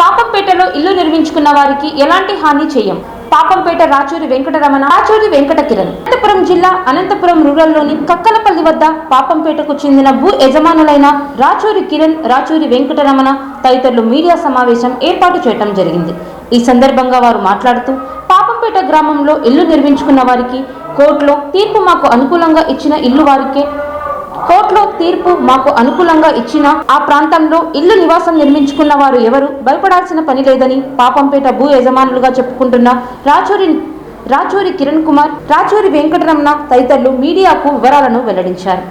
పాపంపేటలో ఇల్లు నిర్మించుకున్న వారికి ఎలాంటి హాని చేయం. పాపంపేట రాచూరి వెంకటరమణ రాచూరి వెంకట కిరణ్ అనంతపురం జిల్లా అనంతపురం రూరల్లోని కక్కలపల్లి వద్ద పాపంపేటకు చెందిన భూ యజమానులైన రాచూరి కిరణ్ రాచూరి వెంకటరమణ తదితరులు మీడియా సమావేశం ఏర్పాటు చేయడం జరిగింది. ఈ సందర్భంగా వారు మాట్లాడుతూ పాపంపేట గ్రామంలో ఇల్లు నిర్మించుకున్న వారికి కోర్టులో తీర్పు మాకు అనుకూలంగా ఇచ్చిన ఇల్లు వారికే కోర్టులో తీర్పు మాకు అనుకూలంగా ఇచ్చిన ఆ ప్రాంతంలో ఇల్లు నివాసం నిర్మించుకున్న వారు ఎవరు భయపడాల్సిన పని లేదని పాపంపేట భూ యజమానులుగా చెప్పుకుంటున్న రాచూరి రాచూరి కిరణ్ కుమార్ రాచూరి వెంకటరమణ తదితరులు మీడియాకు వివరాలను వెల్లడించారు.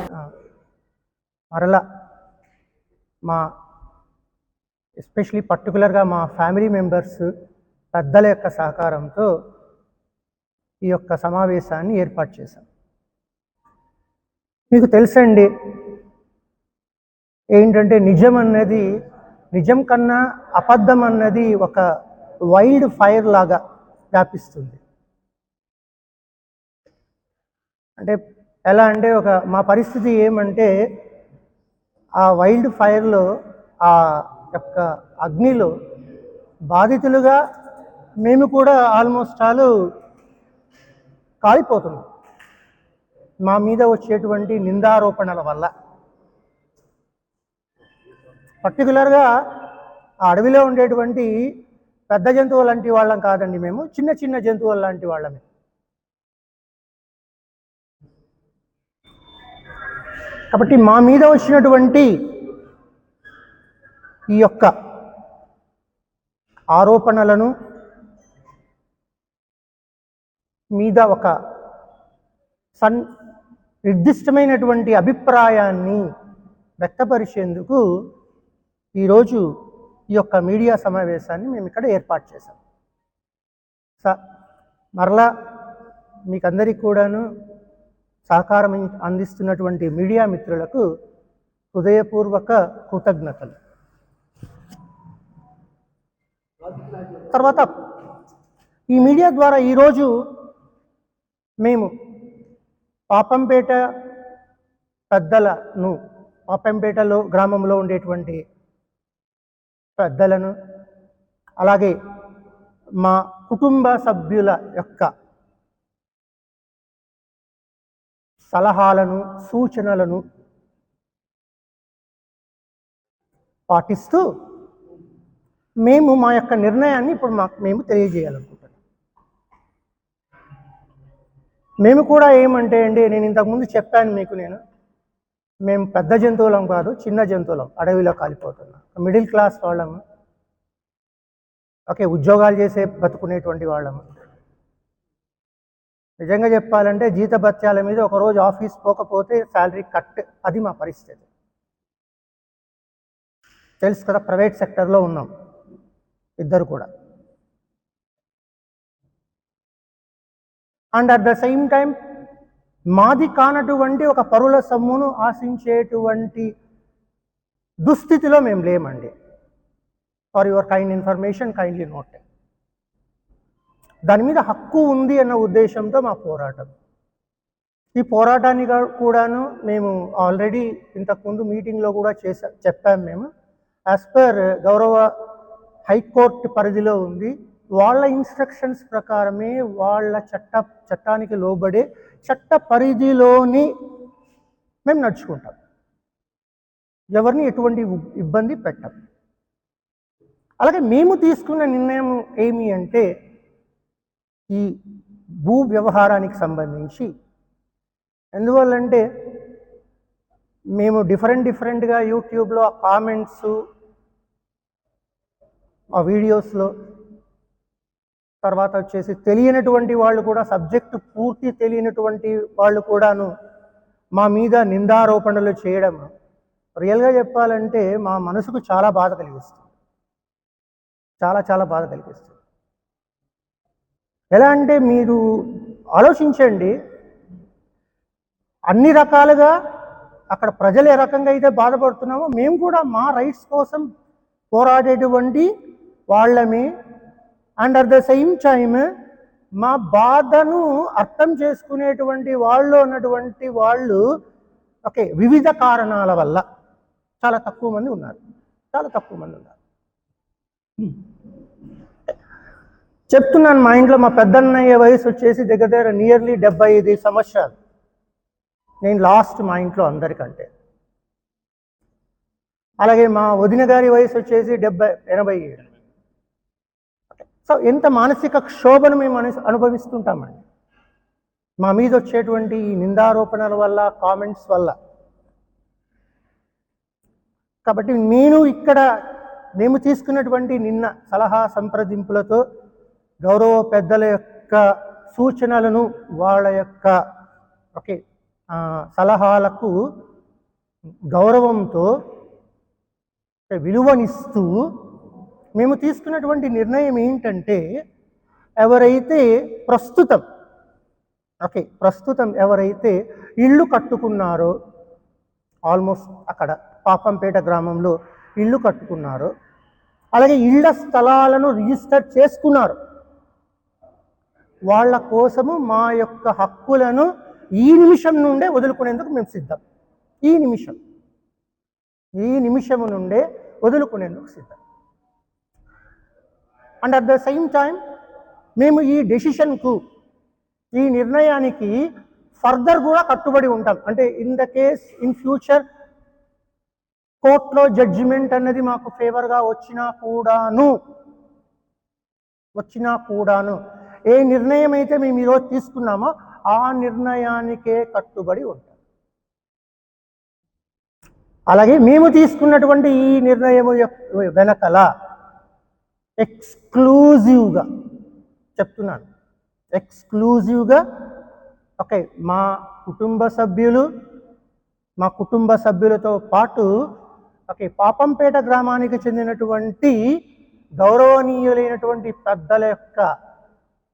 మరలా మా ఎస్పెషలీ పర్టికులర్గా మా ఫ్యామిలీ మెంబర్స్ పెద్దల యొక్క సహకారంతో ఈ యొక్క సమావేశాన్ని ఏర్పాటు చేశాం. మీకు తెలుసండి. ఏంటంటే నిజం అన్నది నిజం కన్నా అబద్ధం అన్నది ఒక వైల్డ్ ఫైర్ లాగా వ్యాపిస్తుంది. అంటే ఎలా అంటే ఒక మా పరిస్థితి ఏమంటే ఆ వైల్డ్ ఫైర్లో ఆ యొక్క అగ్నిలో బాధితులుగా మేము కూడా ఆల్మోస్ట్ ఆల్ కాలిపోతున్నాం. మా మీద వచ్చేటువంటి నిందారోపణల వల్ల. పర్టికులర్గా ఆ అడవిలో ఉండేటువంటి పెద్ద జంతువు లాంటి వాళ్ళం కాదండి మేము. చిన్న చిన్న జంతువులు లాంటి వాళ్ళమే కాబట్టి మా మీద వచ్చినటువంటి ఈ యొక్క ఆరోపణలను మీద ఒక సన్ నిర్దిష్టమైనటువంటి అభిప్రాయాన్ని వ్యక్తపరిచేందుకు ఈరోజు ఈ యొక్క మీడియా సమావేశాన్ని మేము ఇక్కడ ఏర్పాటు చేశాం. స మరలా మీకందరికీ కూడాను సహకారం అందిస్తున్నటువంటి మీడియా మిత్రులకు హృదయపూర్వక కృతజ్ఞతలు. తర్వాత ఈ మీడియా ద్వారా ఈరోజు మేము పాపంపేట పెద్దలను పాపంపేటలో గ్రామంలో ఉండేటువంటి పెద్దలను అలాగే మా కుటుంబ సభ్యుల యొక్క సలహాలను సూచనలను పాటిస్తూ మేము మా యొక్క నిర్ణయాన్ని ఇప్పుడు మాకు మేము తెలియజేయాలనుకుంటున్నాం. మేము కూడా ఏమంటే అండి నేను ఇంతకుముందు చెప్పాను మీకు నేను. మేము పెద్ద జంతువులం కాదు చిన్న జంతువులం అడవిలో కాలిపోతున్నాం. మిడిల్ క్లాస్ వాళ్ళము ఓకే ఉద్యోగాలు చేసే బతుకునేటువంటి వాళ్ళము నిజంగా చెప్పాలంటే జీతభత్యాల మీద ఒకరోజు ఆఫీస్ పోకపోతే శాలరీ కట్. అది మా పరిస్థితి. తెలుసు కదా ప్రైవేట్ సెక్టర్లో ఉన్నాం. ఇద్దరు కూడా. And at the same time మాది కానటువంటి ఒక పరుల సొమ్మును ఆశించేటువంటి దుస్థితిలో మేము లేమండి. For your kind information kindly note దాని మీద హక్కు ఉంది అన్న ఉద్దేశంతో మా పోరాటం. ఈ పోరాటాన్ని కూడాను మేము ఆల్రెడీ ఇంతకుముందు మీటింగ్లో కూడా చేసా చెప్పాము మేము. యాజ్ పర్ గౌరవ హైకోర్టు పరిధిలో ఉంది. వాళ్ళ ఇన్స్ట్రక్షన్స్ ప్రకారమే వాళ్ళ చట్ట చట్టానికి లోబడే చట్ట పరిధిలోని మేము నడుచుకుంటాం. ఎవరిని ఎటువంటి ఇబ్బంది పెట్టం. అలాగే మేము తీసుకున్న నిర్ణయం ఏమి అంటే ఈ భూ వ్యవహారానికి సంబంధించి ఎందువల్లంటే మేము డిఫరెంట్ డిఫరెంట్గా యూట్యూబ్లో కామెంట్స్ ఆ వీడియోస్లో తర్వాత వచ్చేసి తెలియనటువంటి వాళ్ళు కూడా సబ్జెక్టు పూర్తి తెలియనటువంటి వాళ్ళు కూడాను మా మీద నిందారోపణలు చేయడం రియల్గా చెప్పాలంటే మా మనసుకు చాలా బాధ కలిగిస్తుంది. చాలా చాలా బాధ కలిగిస్తుంది. ఎలా అంటే మీరు ఆలోచించండి అన్ని రకాలుగా అక్కడ ప్రజలు ఏ రకంగా అయితే బాధపడుతున్నామో మేము కూడా మా రైట్స్ కోసం పోరాడేటువంటి వాళ్ళమే and at the same time మా బాధను అర్థం చేసుకునేటువంటి వాళ్ళు ఉన్నటువంటి వాళ్ళు ఓకే వివిధ కారణాల వల్ల చాలా తక్కువ మంది ఉన్నారు. చాలా తక్కువ మంది ఉన్నారు. చెప్తున్నాను మా ఇంట్లో మా పెద్దన్నయ్య వయసు వచ్చేసి దగ్గర దగ్గర నియర్లీ డెబ్బై ఐదు సంవత్సరాలు. నేను లాస్ట్ మా ఇంట్లో అందరికంటే. అలాగే మా వదిన గారి వయసు వచ్చేసి డెబ్బై ఎనభై ఏడు. సో ఎంత మానసిక క్షోభను మేము అను అనుభవిస్తుంటామండి. మా మీద వచ్చేటువంటి ఈ నిందారోపణల వల్ల కామెంట్స్ వల్ల. కాబట్టి నేను ఇక్కడ మేము తీసుకున్నటువంటి నిన్న సలహా సంప్రదింపులతో గౌరవ పెద్దల యొక్క సూచనలను వాళ్ళ యొక్క ఓకే సలహాలకు గౌరవంతో విలువనిస్తూ మేము తీసుకున్నటువంటి నిర్ణయం ఏంటంటే ఎవరైతే ప్రస్తుతం ఓకే ప్రస్తుతం ఎవరైతే ఇల్లు కట్టుకున్నారో ఆల్మోస్ట్ అక్కడ పాపంపేట గ్రామంలో ఇల్లు కట్టుకున్నారో అలాగే ఇళ్ళ స్థలాలను రిజిస్టర్ చేసుకున్నారు వాళ్ళ కోసము మా యొక్క హక్కులను ఈ నిమిషం నుండే వదులుకునేందుకు మేము సిద్ధం. ఈ నిమిషం ఈ నిమిషము నుండే వదులుకునేందుకు సిద్ధం. And at the same time మేము ఈ డెసిషన్కు ఈ నిర్ణయానికి ఫర్దర్ కూడా కట్టుబడి ఉంటాం. అంటే in the case in future కోర్టులో జడ్జిమెంట్ అన్నది మాకు ఫేవర్గా వచ్చినా కూడాను వచ్చినా కూడాను ఏ నిర్ణయం అయితే మేము ఈరోజు తీసుకున్నామో ఆ నిర్ణయానికే కట్టుబడి ఉంటాం. అలాగే మేము తీసుకున్నటువంటి ఈ నిర్ణయం యొక్క వెనకల ఎక్స్క్లూజివ్గా చెప్తున్నాను. ఎక్స్క్లూజివ్గా ఓకే మా కుటుంబ సభ్యులు మా కుటుంబ సభ్యులతో పాటు ఓకే పాపంపేట గ్రామానికి చెందినటువంటి గౌరవనీయులైనటువంటి పెద్దల యొక్క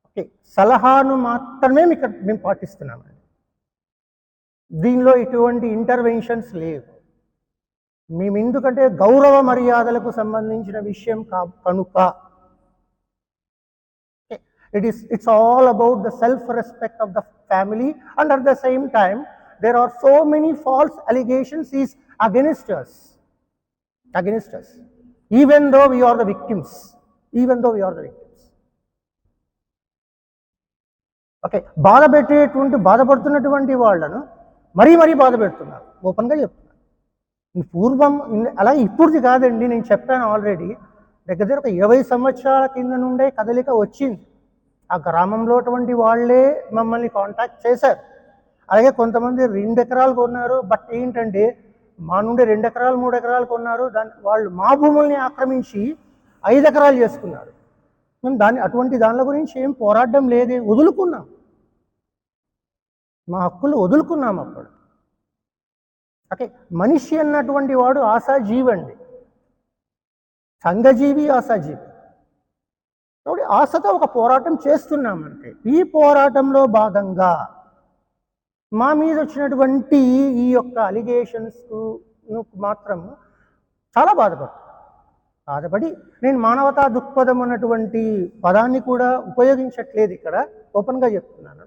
ఓకే సలహాను మాత్రమే ఇక్కడ మేము పాటిస్తున్నామండి. దీనిలో ఇటువంటి ఇంటర్వెన్షన్స్ లేవు. మేము ఎందుకంటే గౌరవ మర్యాదలకు సంబంధించిన విషయం కా కనుక it is it's all about the self respect of the family and at the same time there are so many false allegations is against us against us even though we are the victims even though we are the victims okay బాధ పెట్టేటువంటి బాధపడుతున్నటువంటి వాళ్ళను మరీ మరీ బాధ పెడుతున్నారు. ఓపెన్గా చెప్పు పూర్వం అలా ఇప్పుడుది కాదండి నేను చెప్పాను ఆల్రెడీ. దగ్గర దగ్గర ఒక ఇరవై సంవత్సరాల కింద నుండే కదలిక వచ్చింది. ఆ గ్రామంలో అటువంటి వాళ్ళే మమ్మల్ని కాంటాక్ట్ చేశారు. అలాగే కొంతమంది రెండు ఎకరాలు కొన్నారు బట్ ఏంటంటే మా నుండి రెండు ఎకరాలు మూడు ఎకరాలు కొన్నారు. దాని వాళ్ళు మా భూముల్ని ఆక్రమించి ఐదు ఎకరాలు చేసుకున్నారు. మేము దాని అటువంటి దానిల గురించి ఏం పోరాడడం లేదే వదులుకున్నాం. మా హక్కులు వదులుకున్నాం అప్పుడు. ఓకే మనిషి అన్నటువంటి వాడు ఆశాజీవి అండి సంఘజీవి ఆశాజీవి. కాబట్టి ఆశతో ఒక పోరాటం చేస్తున్నామంటే ఈ పోరాటంలో భాగంగా మా మీద వచ్చినటువంటి ఈ యొక్క అలిగేషన్స్ మాత్రం చాలా బాధపడుతుంది బాధపడి నేను మానవతా దృక్పథం అన్నటువంటి పదాన్ని కూడా ఉపయోగించట్లేదు ఇక్కడ. ఓపెన్గా చెప్తున్నాను.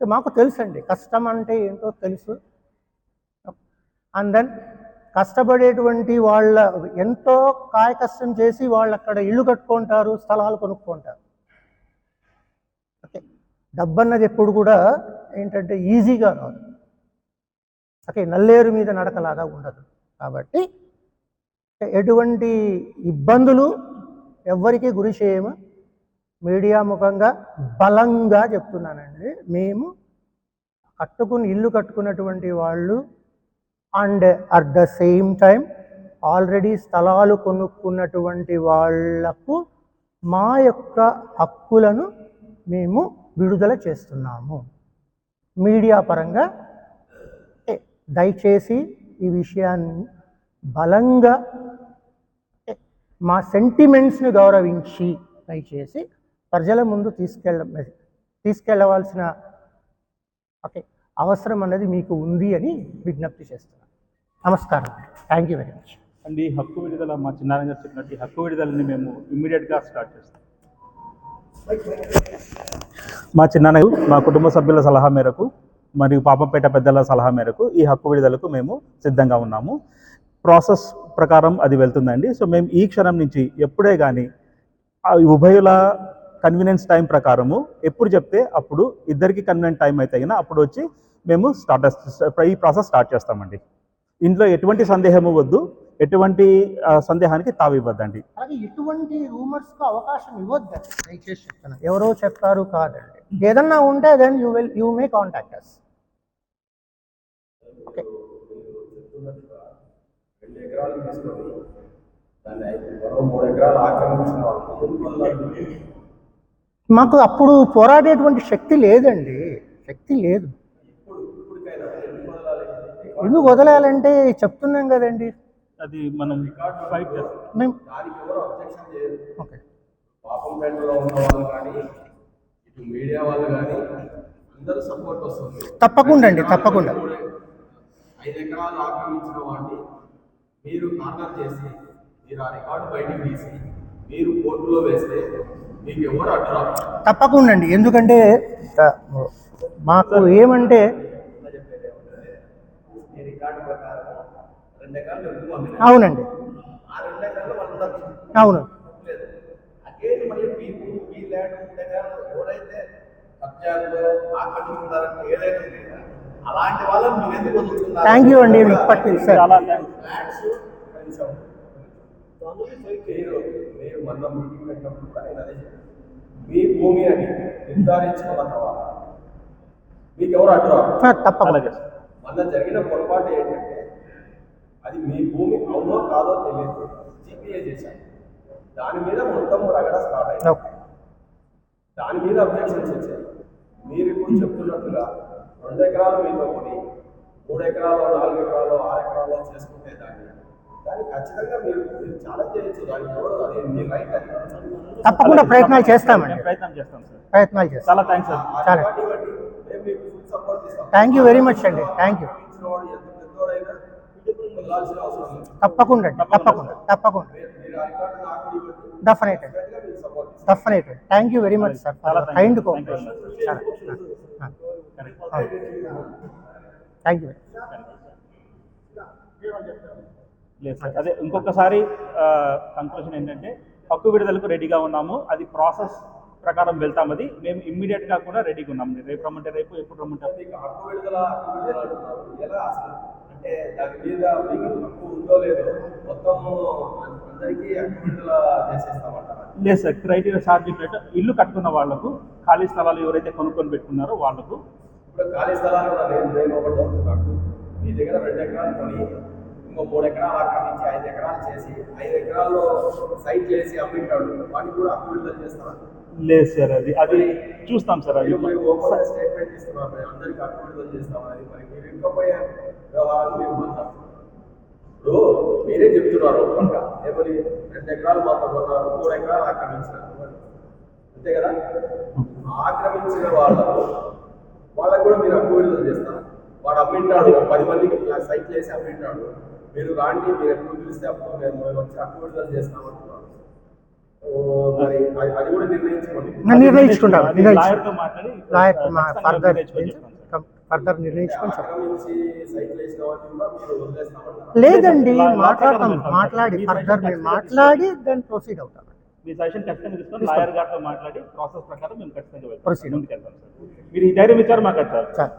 మాకు తెలుసండి కష్టం అంటే ఏంటో తెలుసు. అండ్ దెన్ కష్టపడేటువంటి వాళ్ళ ఎంతో కాయ కష్టం చేసి వాళ్ళు అక్కడ ఇల్లు కట్టుకుంటారు స్థలాలు కొనుక్కుంటారు. ఓకే. డబ్బు అన్నది ఎప్పుడు కూడా ఏంటంటే ఈజీగా రాదు ఓకే నల్లేరు మీద నడకలాగా ఉండదు. కాబట్టి ఎటువంటి ఇబ్బందులు ఎవ్వరికీ గురి చేయము. మీడియా ముఖంగా బలంగా చెప్తున్నానండి. మేము కట్టుకుని ఇల్లు కట్టుకున్నటువంటి వాళ్ళు and at the same time already స్థలాలు కొనుక్కున్నటువంటి వాళ్ళకు మా యొక్క హక్కులను మేము విడుదల చేస్తున్నాము. మీడియా పరంగా దయచేసి ఈ విషయాన్ని బలంగా మా సెంటిమెంట్స్ని గౌరవించి దయచేసి ప్రజల ముందు తీసుకెళ్ళ తీసుకెళ్ళవలసిన ఓకే. అవసరం అనేది మీకు ఉంది అని విజ్ఞప్తి చేస్తున్నాను నమస్కారం. Thank you very much and ఈ హక్కు విడుదల మా చిన్నారాయణ గారు చెప్పినట్టు ఈ హక్కు విడుదలని మేము ఇమ్మీడియట్గా స్టార్ట్ చేస్తాం. మా చిన్నాన్న మా కుటుంబ సభ్యుల సలహా మేరకు మరియు పాపంపేట పెద్దల సలహా మేరకు ఈ హక్కు విడుదలకు మేము సిద్ధంగా ఉన్నాము. ప్రాసెస్ ప్రకారం అది వెళ్తుందండి. సో మేము ఈ క్షణం నుంచి ఎప్పుడే కానీ ఆ ఉభయుల కన్వీనియన్స్ టైం ప్రకారము ఎప్పుడు చెప్తే అప్పుడు ఇద్దరికి కన్వీనియంట్ టైం అయితే అయినా అప్పుడు వచ్చి మేము స్టార్ట్ ఈ ప్రాసెస్ స్టార్ట్ చేస్తామండి. ఇంట్లో ఎటువంటి సందేహము వద్దు ఎటువంటి సందేహానికి తావివ్వద్దండి అలాగే ఎటువంటి రూమర్స్కు అవకాశం ఇవ్వద్దండి. దయచేసి చెప్తాను ఎవరో చెప్తారు కాదండి. ఏదన్నా ఉంటే then you will you may contact us okay రెండు ఎకరాలు తీసుకొని దాన్ని మూడు ఎకరాలు ఆక్రమించిన మాకు అప్పుడు పోరాడేటువంటి శక్తి లేదండి. శక్తి లేదు. ఎందుకు వదలాలంటే చెప్తున్నాం కదండి. అది మనం ఫైట్ చేస్తాం. ఓకే పాపంపేటలో ఉన్న వాళ్ళు కానీ ఇటు మీడియా వాళ్ళు కానీ అందరూ సపోర్ట్ వస్తుంది తప్పకుండా. అండి, తప్పకుండా. ఐదు ఎకరాలు ఆక్రమించిన వాడిని మీరు కార్నర్ చేసి మీరు ఆ రికార్డు బయటికి తీసి మీరు కోర్టులో వేస్తే మీకు ఎవరు అడ్డు తప్పకుండా అండి ఎందుకంటే మాకు ఏమంటే ఈ రికార్డు ప్రకారం రెండు ఎకరాలు ఎక్కువ అమ్మినా. అవునండి. అవును. థ్యాంక్ యూ అండి ఇప్పటి సార్ మీరు మొన్న మీటింగ్ పెట్టినప్పుడు కూడా నేను అదే. మీ భూమి అని నిర్ధారించుకున్న తర్వాత మీకు ఎవరు అడ్డు తప్పకుండా మొన్న జరిగిన పొరపాటు ఏంటంటే అది మీ భూమి అవునో కాదో తెలియదు జీపీఏ చేశాను దాని మీద మొత్తం రగడ స్టార్ట్ అయింది దాని మీద అబ్జెక్షన్స్ వచ్చాయి మీరు ఇప్పుడు చెప్తున్నట్టుగా రెండు ఎకరాలు మీతో కొని మూడు ఎకరాలు నాలుగు ఎకరాలు ఆరు ఎకరాలు చేసుకుంటే దాన్ని దాన్ని ఖచ్చితంగా మీరు చేయొచ్చు దానికి ఎవరు అది మీ అది తప్పకుండా ప్రయత్నాలు చేస్తామండి ప్రయత్నం చేస్తాం సార్ ప్రయత్నాలు చేస్తాం చాలా థ్యాంక్స్ సార్ చాలా. థ్యాంక్ యూ వెరీ మచ్ అండి. థ్యాంక్ యూ తప్పకుండా అండి. తప్పకుండా. తప్పకుండా. Definite definite thank you very much sir చాలా thank you. Kind very thank you లేదు సార్ అదే ఇంకొకసారి కంక్లూజన్ ఏంటంటే హక్కు విడుదలకు రెడీగా ఉన్నాము. అది ప్రాసెస్ ప్రకారం వెళ్తాం అది. మేము ఇమ్మీడియట్గా కూడా రెడీగా ఉన్నాం. రేపు రమ్మంటే రేపు ఎప్పుడు రమ్మంటే లేదో లేదు సార్ క్రైటీరియా ఛార్జ్ రేట్ ఇల్లు కట్టుకున్న వాళ్ళకు ఖాళీ స్థలాలు ఎవరైతే కొనుక్కొని పెట్టుకున్నారో వాళ్ళకు. ఇప్పుడు ఖాళీ స్థలాలు కూడా నేను నేను ఒకటి నాకు. మీ దగ్గర రెండు ఎకరాలు కొని ఇంకో మూడు ఎకరాలు ఆక్రమించి ఐదు ఎకరాలు చేసి ఐదు ఎకరాల్లో సైట్లు వేసి అమ్మింటాడు. వాటికి కూడా విడుదల చేస్తారా? లేదు సార్ అది అది చూస్తాం సార్ అది. స్టేట్మెంట్ అందరికీ విడుదల మరి మీరు మీరు ఇప్పుడు మీరే చెప్తున్నారు పక్క. ఏమని? రెండు ఎకరాలు మాత్రం కొన్నారు మూడు ఎకరాలు ఆక్రమించారు అంతే కదా? ఆక్రమించిన వాళ్ళకు వాళ్ళకు కూడా మీరు అప్పు విడుదల చేస్తారు. వాడు అమ్మింటాడు పది మందికి ఇలా సైట్లు వేసి అమ్మింటాడు. మీరు రాండి మీరు ఎప్పుడు పిలిస్తే అప్పుడు నేను మేము వచ్చి హక్కు విడుదల చేస్తామంటున్నాను మరి అది- కూడా నిర్ణయించుకోండి. నిర్ణయించుకుంటాం నిర్ణయించుకుంటాం లాయర్ ఫర్దర్. ఫర్దర్ లేదండి మాట్లాడతాం. మాట్లాడి. ఫర్దర్ మాట్లాడి దాన్ని ప్రొసీడ్ అవుతాం. మీ సజెషన్ ఖచ్చితంగా తీసుకొని లాయర్ గారితో మాట్లాడి ప్రాసెస్ ప్రకారం మేము ఖచ్చితంగా మీరు ఈ ధైర్యం ఇచ్చారు మాకు సార్ సార్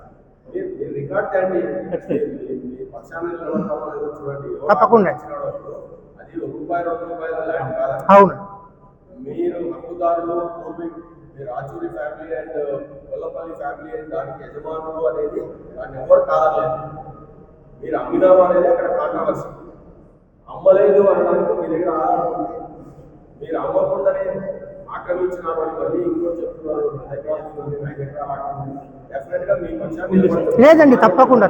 తప్పకుండా. అవును. మీరు హక్కుదారులు మీరు Achuri family and Gollapalli family and దానికి యజమానులు అనేది దాన్ని ఎవరు కాదలేదు మీరు అమ్మినాము అనేది అక్కడ కాంట్రవర్సీ. అమ్మలేదు అనడానికి మీ దగ్గర ఆధారం ఉంది. మీరు అమ్మకుండానే ఆక్రమించినారు అని మళ్ళీ ఇంకో చెప్తున్నారు. నా దగ్గర డెఫినెట్గా మీ పక్షాన్ని లేదండి తప్పకుండా